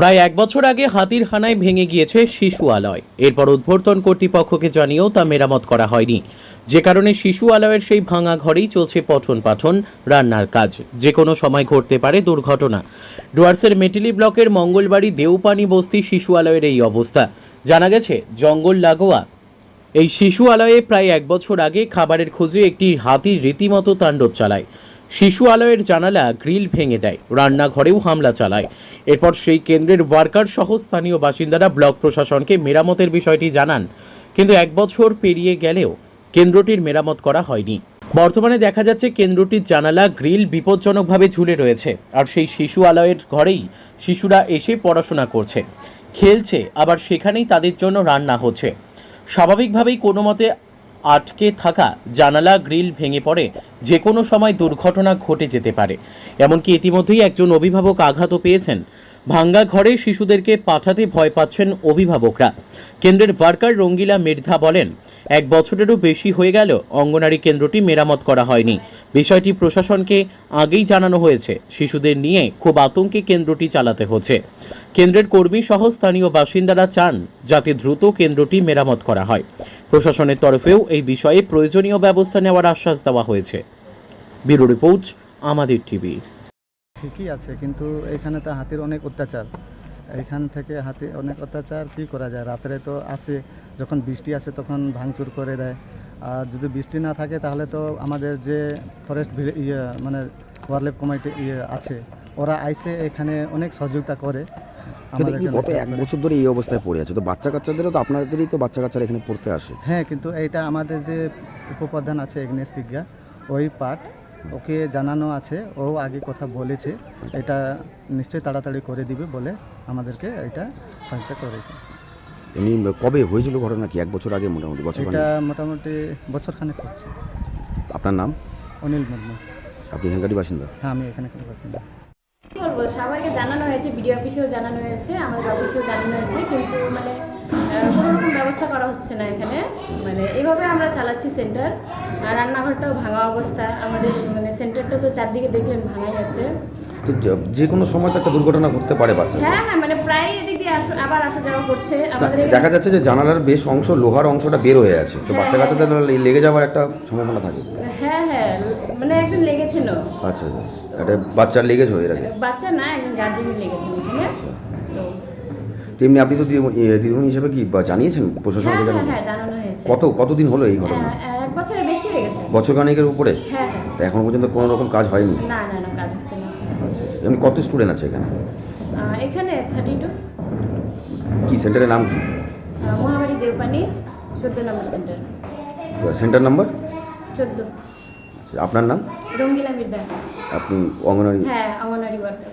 প্রায় এক বছর আগে হাতির হানায় ভেঙে গিয়েছে শিশু আলয়। এরপর উদ্বর্তন কর্তৃপক্ষকে জানিয়েও তা মেরামত করা হয়নি। যে কারণে শিশু আলয়ের সেই ভাঙা ঘরেই চলছে পঠন পাঠন রান্নার কাজ। যে কোনো সময় ঘটতে পারে দুর্ঘটনা। ডুয়ার্সের মেটিলি ব্লকের মঙ্গলবাড়ি দেউপানি বস্তি শিশু আলয়ের এই অবস্থা। জানা গেছে, জঙ্গল লাগোয়া। এই শিশু আলয়ে প্রায় এক বছর আগে খাবারের খোঁজে একটি হাতির রীতিমতো তাণ্ডব চালায়। শিশু আলয়ের জানালা গ্রিল ভেঙে দেয়, রান্নাঘরেও হামলা চালায়। এরপর সেই কেন্দ্রের ওয়ার্কার সহ স্থানীয় বাসিন্দারা ব্লক প্রশাসনকে মেরামতের বিষয়টি জানান, কিন্তু এক বছর পেরিয়ে গেলেও কেন্দ্রটির মেরামত করা হয়নি। বর্তমানে দেখা যাচ্ছে কেন্দ্রটির জানালা গ্রিল বিপজ্জনকভাবে ঝুলে রয়েছে, আর সেই শিশু আলয়ের ঘরেই শিশুরা এসে পড়াশোনা করছে। খেলছে, আবার সেখানেই তাদের জন্য রান্না হচ্ছে। স্বাভাবিকভাবেই কোনো মতে আটকে থাকা জানালা গ্রিল ভেঙে পড়ে যে কোনো সময় দুর্ঘটনা ঘটে যেতে পারে। এমনকি ইতিমধ্যেই একজন অভিভাবক আঘাতও পেয়েছেন। ভাঙ্গা ঘরে শিশুদেরকে পাঠাতে ভয় পাচ্ছেন অভিভাবকরা। কেন্দ্রের ওয়ার্কার রঙ্গিলা মির্ধা বলেন, এক বছরেরও বেশি হয়ে গেল অঙ্গনারী কেন্দ্রটি মেরামত করা হয়নি। বিষয়টি প্রশাসনকে আগেই জানানো হয়েছে। শিশুদের নিয়ে খুব আতঙ্কে কেন্দ্রটি চালাতে হচ্ছে। কেন্দ্রের কর্মী সহ স্থানীয় বাসিন্দারা চান যাতে দ্রুত কেন্দ্রটি মেরামত করা হয়। প্রশাসনের তরফেও এই বিষয়ে প্রয়োজনীয় ব্যবস্থা নেওয়ার আশ্বাস দেওয়া হয়েছে। ব্যুরো রিপোর্ট, আমাদের টিভি। ঠিকই আছে কিন্তু এখানে তো হাতির অনেক অত্যাচার। এখান থেকে হাতি অনেক অত্যাচার কী করা যায়? রাত্রে তো আসে যখন বৃষ্টি আসে তখন ভাঙচুর করে দেয়। আর যদি বৃষ্টি না থাকে তাহলে তো আমাদের যে ফরেস্ট ইয়ে মানে ওয়ারলেপ কমিটি ইয়ে আছে ওরা আইসে এখানে অনেক সহযোগিতা করে। কিন্তু গত এক বছর ধরে এই অবস্থায় পড়ে আছে তো বাচ্চা কাচ্চাদেরও তো আপনাদেরই তো বাচ্চা কাচ্চারা এখানে পড়তে আসে। হ্যাঁ কিন্তু এইটা আমাদের যে উপপ্রধান আছে এগনেশ টিজ্ঞা ওই পার্ট ওকে জানানো আছে ও আগে কথা বলেছে। এটা নিশ্চয়ই তাড়াতাড়ি করে দিবে বলে আমাদেরকে এটা সহায়তা করেছে। এমনি কবে হয়েছিল ঘটনা কি? এক বছর আগে মোটামুটি বছর এটা মোটামুটি বছরখানেক হচ্ছে। আপনার নাম? অনিল মুর্মু। আপনি এখানকারই বাসিন্দা? হ্যাঁ আমি এখানে কোনো বাসিন্দা। কি বলব সবাইকে জানানো হয়েছে বিডিও অফিসেও জানানো হয়েছে আমাদের অফিসেও জানানো হয়েছে কিন্তু মানে কোনো রকম ব্যবস্থা করা হচ্ছে না এখানে। মানে এইভাবে আমরা চালাচ্ছি সেন্টার আর রান্নাঘরটাও ভাঙা অবস্থা। আমাদের মানে সেন্টারটা তো চারদিকে দেখলেন ভাঙাই আছে। তো যে- কোনো সময় তো একটা দুর্ঘটনা ঘটতে পারে বাচ্চা হ্যাঁ হ্যাঁ মানে প্রায় এদিক দিয়ে আবার আসা যাওয়া করছে। আমাদের দেখা যাচ্ছে যে জানালার বেশ অংশ লোহার অংশটা বের হয়ে আছে। তো বাচ্চা হ্যাঁ, কাচ্চাদের লেগে যাওয়ার একটা সম্ভাবনা থাকে। হ্যাঁ হ্যাঁ মানে একজন লেগেছিল। আচ্ছা আচ্ছা। একটা বাচ্চার লেগেছে এর আগে। বাচ্চা না একজন গার্জেনই লেগেছিল এখানে। তো তেমনি আপনি তো দিদিমণি হিসেবে কি জানিয়েছেন হ্যাঁ প্রশাসনকে হ্যাঁ জানিয়েছেন হ্যাঁ জানানো হয়েছে। কত কতদিন হলো এই ঘটনা? এক বছরের বেশি হয়ে গেছে। বছর খানেকের উপরে? হ্যাঁ হ্যাঁ। তা এখন পর্যন্ত কোনো রকম কাজ হয়নি? না না না কাজ হচ্ছে না। আচ্ছা এমনি কত স্টুডেন্ট আছে এখানে? এখানে থার্টি টু কি সেন্টারের নাম কি? মহাবাড়ি দেবপানি চোদ্দ নম্বর সেন্টার সেন্টার নাম্বার চোদ্দ। আপনার নাম? রঙ্গিলা মির্দা আপনি অঙ্গনওয়াড়ি হ্যাঁ অঙ্গনারী ওয়ার্কার